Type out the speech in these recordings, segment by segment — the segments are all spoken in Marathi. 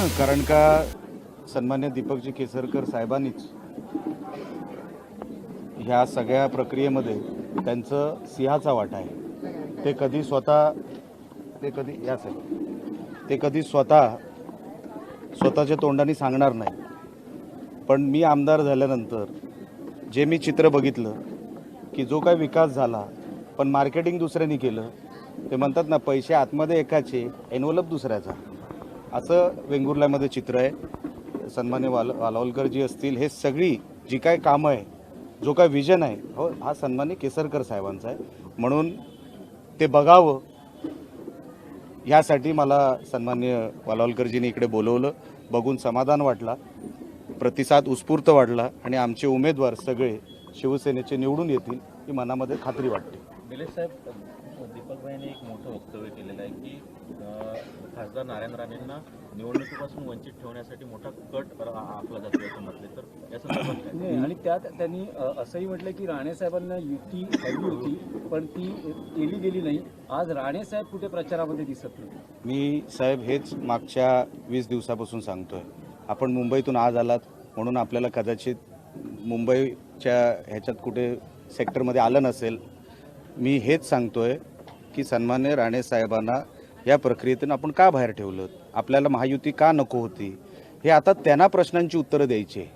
कारण का सन्मान्य दीपकजी केसरकर साहेबांनीच ह्या सगळ्या प्रक्रियेमध्ये त्यांचं सिंहाचा वाटा आहे. ते कधी स्वतः ते कधी या साहेब ते कधी स्वतः स्वतःच्या तोंडाने सांगणार नाही. पण मी आमदार झाल्यानंतर जे मी चित्र बघितलं की जो काय विकास झाला पण मार्केटिंग दुसऱ्याने केलं ते म्हणतात ना पैसे आतमध्ये एकाचे एनवलप दुसऱ्याचा. असं वेंगुर्ल्यामध्ये चित्र आहे. सन्मान्य वाल वालावलकरजी असतील हे सगळी जी काय कामं आहे जो काय विजन आहे हो हा सन्मान्य केसरकर साहेबांचा आहे. म्हणून ते बघावं. यासाठी मला सन्मान्य वालावलकरजीने इकडे बोलवलं. बघून समाधान वाटला. प्रतिसाद उत्स्फूर्त वाढला आणि आमचे उमेदवार सगळे शिवसेनेचे निवडून येतील ही मनामध्ये खात्री वाटते. साहेब दीपकभाईने एक मोठं वक्तव्य केलेलं आहे की खासदार नारायण राणेंना निवडणुकीपासून वंचित ठेवण्यासाठी मोठा कट आखला जातो असं म्हटले तर या संदर्भात आणि त्यात त्यांनी असंही म्हटलं की राणे साहेबांना युती हवी होती पण ती केली गेली नाही. आज राणे साहेब कुठे प्रचारामध्ये दिसत नाही मी साहेब हेच मागच्या वीस दिवसापासून सांगतोय. आपण मुंबईतून आज आलात म्हणून आपल्याला कदाचित मुंबईच्या ह्याच्यात कुठे सेक्टरमध्ये आलं नसेल. मी हेच सांगतोय की सन्मान्य राणे साहेबांना या प्रक्रियेतून आपण का बाहेर ठेवलं? आपल्याला महायुती का नको होती? हे आता त्यांना प्रश्नांची उत्तरं द्यायची आहे.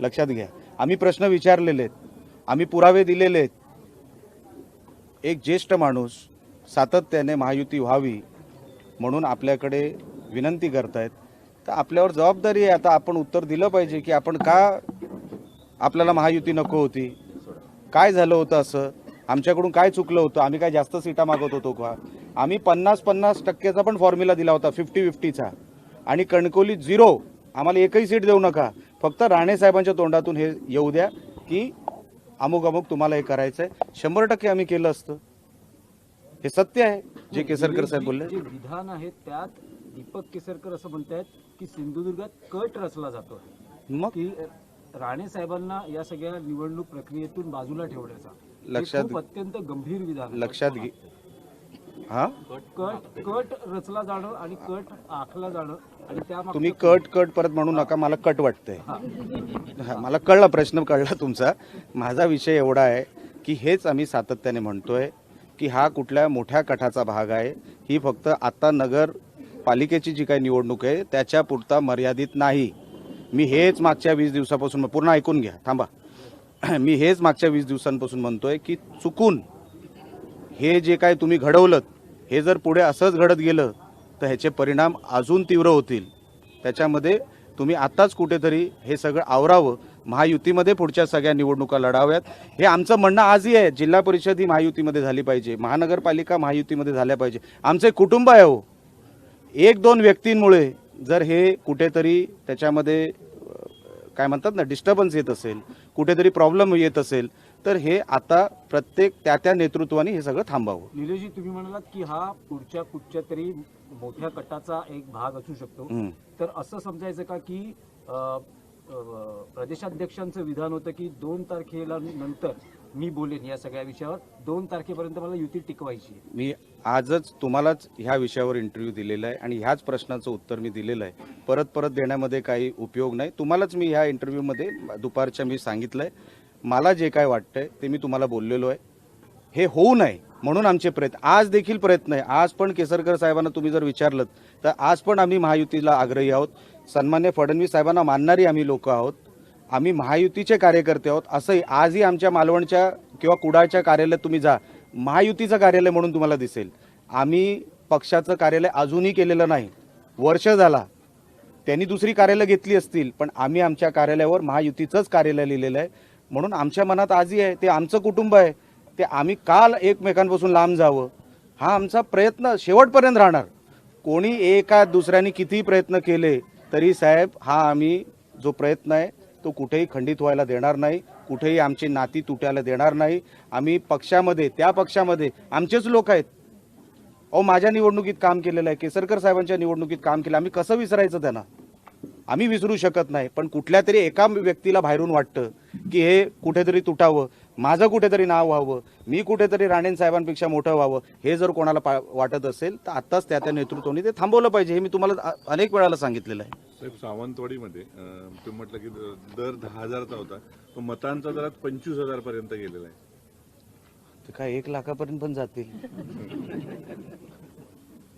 लक्षात घ्या. आम्ही प्रश्न विचारलेले आहेत. आम्ही पुरावे दिलेले आहेत. एक ज्येष्ठ माणूस सातत्याने महायुती व्हावी म्हणून आपल्याकडे विनंती करतायत. तर आपल्यावर जबाबदारी आहे. आता आपण उत्तर दिलं पाहिजे की आपण का आपल्याला महायुती नको होती? काय झालं होतं असं? आमच्याकडून काय चुकलं होतं? आम्ही काय जास्त सीटा मागत होतो का? आम्ही पन्नास पन्नास टक्क्याचा पण फॉर्म्युला दिला होता फिफ्टी फिफ्टीचा आणि कणकोली झिरो आम्हाला एकही सीट देऊ नका. फक्त राणे साहेबांच्या तोंडातून हे येऊ द्या की अमुक अमुक तुम्हाला हे करायचं आहे शंभर टक्के आम्ही केलं असतं. हे सत्य आहे जे केसरकर साहेब बोलले. जे विधान आहे त्यात दीपक केसरकर असं म्हणतायत की सिंधुदुर्गात कट रचला जातो मग? की राणे साहेबांना या सगळ्या निवडणूक प्रक्रियेतून बाजूला ठेवण्याचा. लक्षात- अत्यंत गंभीर विधान. लक्षात घे. हा? कट कट रचला जाणं आणि कट आखला जाणं आणि त्या तुम्ही कट कट परत म्हणू नका मला कट वाटतंय. हा, मला कळला प्रश्न कळला तुमचा. माझा विषय एवढा आहे की हेच आम्ही सातत्याने म्हणतोय की हा कुठल्या मोठ्या कठाचा भाग आहे. ही फक्त आता नगर पालिकेची जी काही निवडणूक आहे त्याच्या पुरता मर्यादित नाही. मी हेच मागच्या वीस दिवसापासून पूर्ण ऐकून घ्या थांबा. मी हेच मागच्या वीस दिवसांपासून म्हणतोय की चुकून हे जे काय तुम्ही घडवलं हे जर पुढे असंच घडत गेलं तर ह्याचे परिणाम अजून तीव्र होतील. त्याच्यामध्ये तुम्ही आत्ताच कुठेतरी हे सगळं आवरावं. महायुतीमध्ये पुढच्या सगळ्या निवडणुका लढाव्यात. हे आमचं म्हणणं आजही आहे जिल्हा परिषद ही महायुतीमध्ये झाली पाहिजे. महानगरपालिका महायुतीमध्ये झाल्या पाहिजे. आमचे कुटुंब आहे हो. एक दोन व्यक्तींमुळे जर हे कुठेतरी त्याच्यामध्ये काय म्हणतात ना डिस्टर्बन्स येत असेल कुठेतरी प्रॉब्लेम येत असेल तर हे आता प्रत्येक त्या त्या नेतृत्वाने हे सगळं थांबावं. निलेशजी तुम्ही म्हणालात की हा पुढच्या कुठच्या तरी मोठ्या कटाचा एक भाग असू शकतो. तर असं समजायचं का की प्रदेशाध्यक्षांचं विधान होतं की दोन तारखेला नंतर मी बोलेन या सगळ्या विषयावर दोन तारखेपर्यंत मला युती टिकवायची. मी आजच तुम्हालाच ह्या विषयावर इंटरव्ह्यू दिलेला आहे आणि ह्याच प्रश्नाचं उत्तर मी दिलेलं आहे. परत परत देण्यामध्ये काही उपयोग नाही. तुम्हालाच मी ह्या इंटरव्ह्यूमध्ये दुपारच्या मी सांगितलं आहे मला जे काय वाटतंय ते मी तुम्हाला बोललेलो आहे. हे होऊ नये म्हणून आमचे प्रयत्न आज देखील प्रयत्न आहे. आज पण केसरकर साहेबांना तुम्ही जर विचारलं तर आज पण आम्ही महायुतीला आग्रही आहोत. सन्मान्य फडणवीस साहेबांना मानणारी आम्ही लोक आहोत. आम्ही महायुतीचे कार्यकर्ते आहोत. असंही आजही आमच्या मालवणच्या किंवा कुडाळच्या कार्यालयात तुम्ही जा. महायुतीचं कार्यालय म्हणून तुम्हाला दिसेल. आम्ही पक्षाचं कार्यालय अजूनही केलेलं नाही. वर्ष झाला. त्यांनी दुसरी कार्यालय घेतली असतील पण आम्ही आमच्या कार्यालयावर महायुतीचंच कार्यालय लिहिलेलं आहे. म्हणून आमच्या मनात आजही आहे ते आमचं कुटुंब आहे ते आम्ही काल एकमेकांपासून लांब जावं हा आमचा प्रयत्न शेवटपर्यंत राहणार. कोणी एका दुसऱ्याने कितीही प्रयत्न केले तरी साहेब हा आम्ही जो प्रयत्न आहे तो कुठेही खंडित व्हायला देणार नाही कुठेही आमची नाती तुटायला देणार नाही. आम्ही पक्षामध्ये त्या पक्षामध्ये आमचेच लोक आहेत. अहो माझ्या निवडणुकीत काम केलेलं आहे केसरकर साहेबांच्या निवडणुकीत काम केलं आम्ही कसं विसरायचं त्यांना? आम्ही विसरू शकत नाही पण कुठल्या तरी एका व्यक्तीला बाहेरून वाटतं की हे कुठेतरी तुटावं माझं कुठेतरी नाव व्हावं मी कुठेतरी राणेन साहेबांपेक्षा मोठं व्हावं हे जर कोणाला पा वाटत असेल तर आत्ताच त्या त्या नेतृत्वाने ते थांबवलं पाहिजे हे मी तुम्हाला अनेक वेळाला सांगितलेलं आहे. साहेब सावंतवाडीमध्ये तुम्ही म्हटलं की दर दहा हजारचा होता तो मतांचा दरात पंचवीस हजार पर्यंत गेलेला आहे. ते काय एक लाखापर्यंत पण जातील.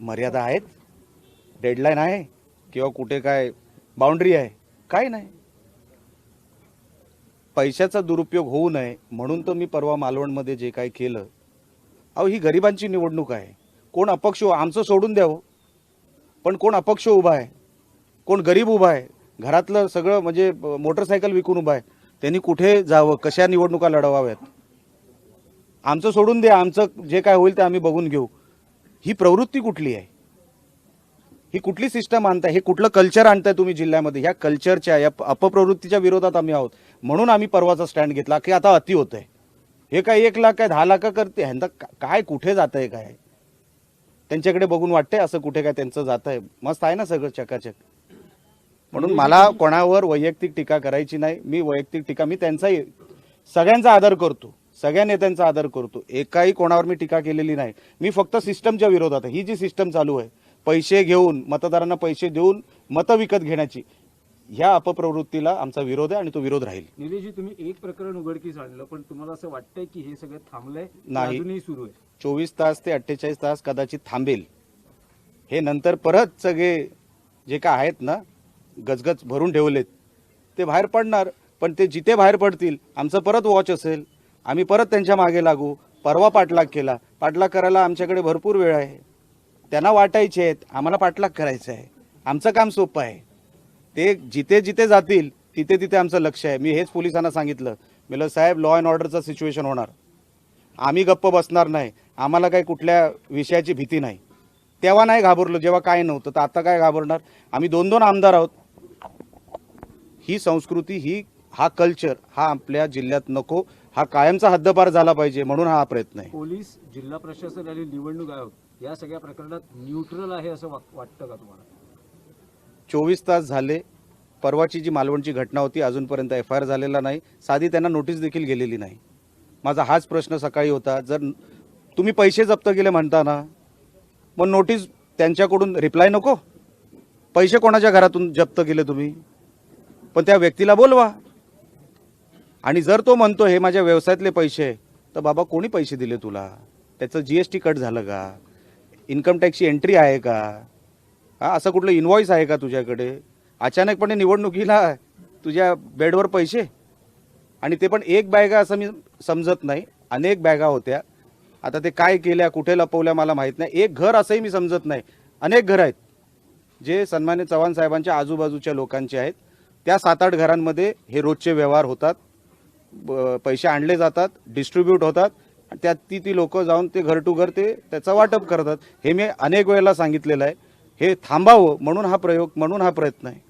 मर्यादा आहेत डेडलाईन आहे किंवा कुठे काय बाउंड्री आहे. काय नाही. पैशाचा दुरुपयोग होऊ नये म्हणून तर मी परवा मालवणमध्ये जे काय केलं. अहो ही गरिबांची निवडणूक आहे. कोण अपक्ष हो आमचं सोडून द्यावं हो. पण कोण अपक्ष उभा आहे? कोण गरीब उभा आहे? घरातलं सगळं म्हणजे मोटरसायकल विकून उभा आहे. त्यांनी कुठे जावं? कशा निवडणुका लढवाव्यात? आमचं सोडून द्या. आमचं जे काय होईल ते आम्ही बघून घेऊ. ही प्रवृत्ती कुठली आहे? ही कुठली सिस्टम आणताय? हे कुठलं कल्चर आणताय तुम्ही जिल्ह्यामध्ये? ह्या कल्चरच्या या अपप्रवृत्तीच्या विरोधात आम्ही आहोत. म्हणून आम्ही परवाचा स्टँड घेतला. की आता अति होत आहे हे काय एक लाख काय दहा लाख करते? ह्यांना का- काय कुठे जात आहे काय? त्यांच्याकडे बघून वाटतंय असं कुठे काय त्यांचं जात आहे मस्त आहे ना सगळं चकाचक. म्हणून मला कोणावर वैयक्तिक टीका करायची नाही. मी वैयक्तिक टीका मी त्यांचाही सगळ्यांचा आदर करतो. सगळ्या नेत्यांचा आदर करतो. एकाही कोणावर मी टीका केलेली नाही. मी फक्त सिस्टमच्या विरोधात आहे. ही जी सिस्टम चालू आहे पैसे घेऊन मतदारांना पैसे देऊन मतं विकत घेण्याची. ह्या अपप्रवृत्तीला आमचा विरोध आहे आणि तो विरोध राहील. निलेशजी तुम्ही एक प्रकरण उघडकीस आणलं पण तुम्हाला असं वाटतंय की हे सगळं थांबलंय? नाही. सुरू आहे? चोवीस तास ते अठ्ठेचाळीस तास कदाचित थांबेल. हे नंतर परत सगळे जे काय आहेत ना गजगज भरून ठेवलेत. ते बाहेर पडणार पण ते जिथे बाहेर पडतील आमचं परत वॉच असेल. आम्ही परत त्यांच्या मागे लागू. परवा पाठलाग केला. पाठलाग करायला आमच्याकडे भरपूर वेळ आहे. त्यांना वाटायचे आहेत आम्हाला पाठलाग करायचं आहे. आमचं काम सोपं आहे. ते जिथे जिथे जातील तिथे तिथे आमचं लक्ष आहे. मी हेच पोलिसांना सांगितलं. म्हणलं साहेब लॉ अँड ऑर्डरचं सिच्युएशन होणार. आम्ही गप्प बसणार नाही. आम्हाला काही कुठल्या विषयाची भीती नाही. तेव्हा नाही घाबरलो. जेव्हा काय नव्हतं तर आता काय घाबरणार? आम्ही दोन दोन आमदार आहोत. ही संस्कृती ही हा कल्चर हा आपल्या जिल्ह्यात नको. हा कायमचा हद्दपार झाला पाहिजे म्हणून हा प्रयत्न आहे. पोलीस जिल्हा प्रशासन आणि निवडणूक आयोग या सगळ्या प्रकरणात न्यूट्रल आहे असं वाटतं का तुम्हाला? चोवीस तास झाले. परवाची जी मालवणची घटना होती अजूनपर्यंत एफ आय आर झालेला नाही. साधी त्यांना नोटीस देखील गेलेली नाही. माझा हाच प्रश्न सकाळी होता. जर तुम्ही पैसे जप्त केले म्हणता ना मग नोटीस त्यांच्याकडून रिप्लाय नको. पैसे कोणाच्या घरातून जप्त केले तुम्ही? पण त्या व्यक्तीला बोलवा. आणि जर तो म्हणतो हे माझ्या व्यवसायातले पैसे तर बाबा कोणी पैसे दिले तुला? त्याचं जी एस टी कट झालं का? इन्कम टॅक्सची एंट्री आहे का? हा असं कुठलं इन्व्हॉइस आहे का तुझ्याकडे? अचानकपणे निवडणुकीला तुझ्या बेडवर पैसे? आणि ते पण एक बॅगा असं मी समजत नाही. अनेक बॅगा होत्या. आता ते काय केल्या कुठे लपवल्या मला माहीत नाही. एक घर असंही मी समजत नाही. अनेक घर आहेत जे सन्मान्य चव्हाण साहेबांच्या आजूबाजूच्या लोकांचे आहेत. त्या सात आठ घरांमध्ये हे रोजचे व्यवहार होतात. ब- पैसे आणले जातात डिस्ट्रीब्यूट होतात. त्यात ती ती लोक जाऊन ते घर टू घर ते त्याचं वाटप करतात. हे मी अनेक वेळेला सांगितलेलं आहे. हे थांबावं म्हणून हा प्रयोग म्हणून हा प्रयत्न आहे.